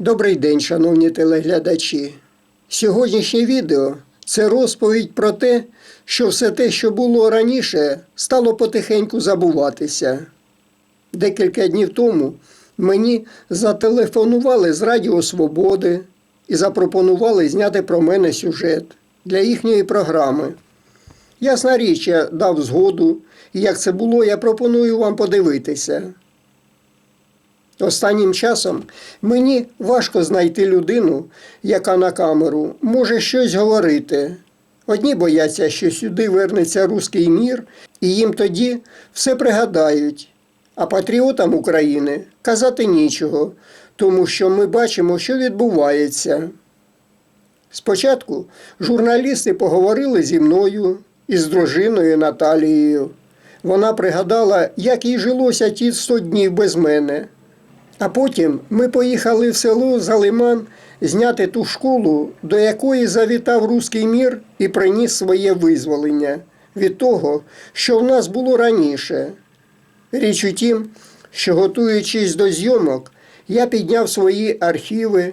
Добрий день, шановні телеглядачі. Сьогоднішнє відео це розповідь про те, що все те, що було раніше, стало потихеньку забуватися. Декілька днів тому мені зателефонували з Радіо Свободи і запропонували зняти про мене сюжет для їхньої програми. Ясна річ, я дав згоду, і як це було, я пропоную вам подивитися. Останнім часом мені важко знайти людину, яка на камеру може щось говорити. Одні бояться, що сюди вернеться руський мір, і їм тоді все пригадають. А патріотам України казати нічого, тому що ми бачимо, що відбувається. Спочатку журналісти поговорили зі мною і з дружиною Наталією. Вона пригадала, як їй жилося ті 100 днів без мене. А потім ми поїхали в село Залиман зняти ту школу, до якої завітав руський мір і приніс своє визволення від того, що в нас було раніше. Річ у тім, що готуючись до зйомок, я підняв свої архіви,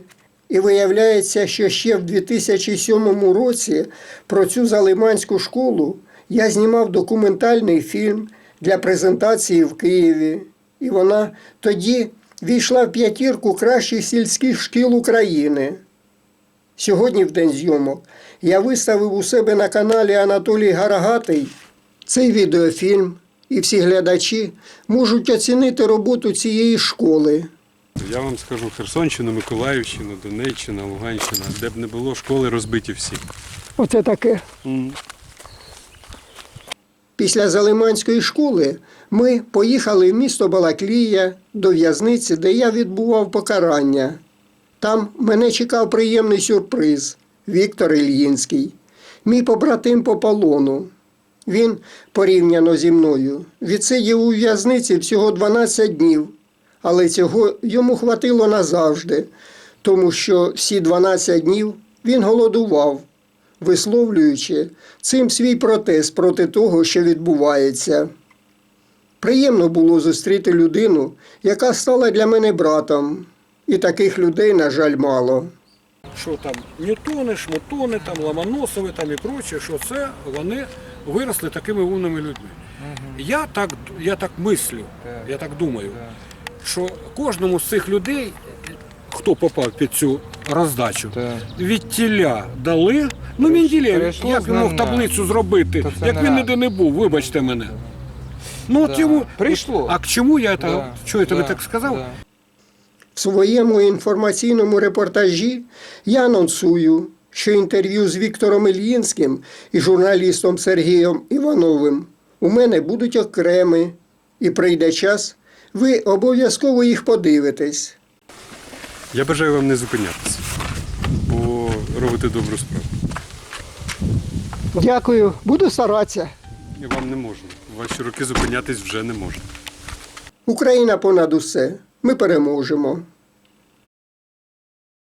і виявляється, що ще в 2007 році про цю залиманську школу я знімав документальний фільм для презентації в Києві. І вона тоді війшла в п'ятірку кращих сільських шкіл України. Сьогодні, в день зйомок, я виставив у себе на каналі Анатолій Гарагатий цей відеофільм, і всі глядачі можуть оцінити роботу цієї школи. Я вам скажу Херсонщину, Миколаївщину, Донеччина, Луганщина, де б не було, школи розбиті всі. Оце таке. Після Залиманської школи ми поїхали в місто Балаклія до в'язниці, де я відбував покарання. Там мене чекав приємний сюрприз Віктор Ільїнський, мій побратим по полону. Він, порівняно зі мною, відсидів у в'язниці всього 12 днів, але цього йому хватило назавжди, тому що всі 12 днів він голодував висловлюючи цим свій протест проти того, що відбувається. Приємно було зустріти людину, яка стала для мене братом, і таких людей, на жаль, мало. що там Ньютони, Шмутони, там Ломоносови там і проче, що це вони виросли такими умними людьми. Я так, я так мислю, я так думаю, що кожному з цих людей, хто попав під цю роздачу, Так. від тіля дали. Ну, Менділєв, Прийшло як він мог знання. таблицю зробити, це як він раз. ніде не був, вибачте мене. Ну, от Да. йому Прийшло. А к чому я це, Да. що я тобі Да. так сказав? Да. В своєму інформаційному репортажі я анонсую, що інтерв'ю з Віктором Ільїнським і журналістом Сергієм Івановим у мене будуть окремі, і прийде час, ви обов'язково їх подивитесь. Я бажаю вам не зупинятися, бо робите добру справу. Дякую, буду старатися. Я вам не можу. Ваші роки зупинятись вже не можна. Україна понад усе. Ми переможемо.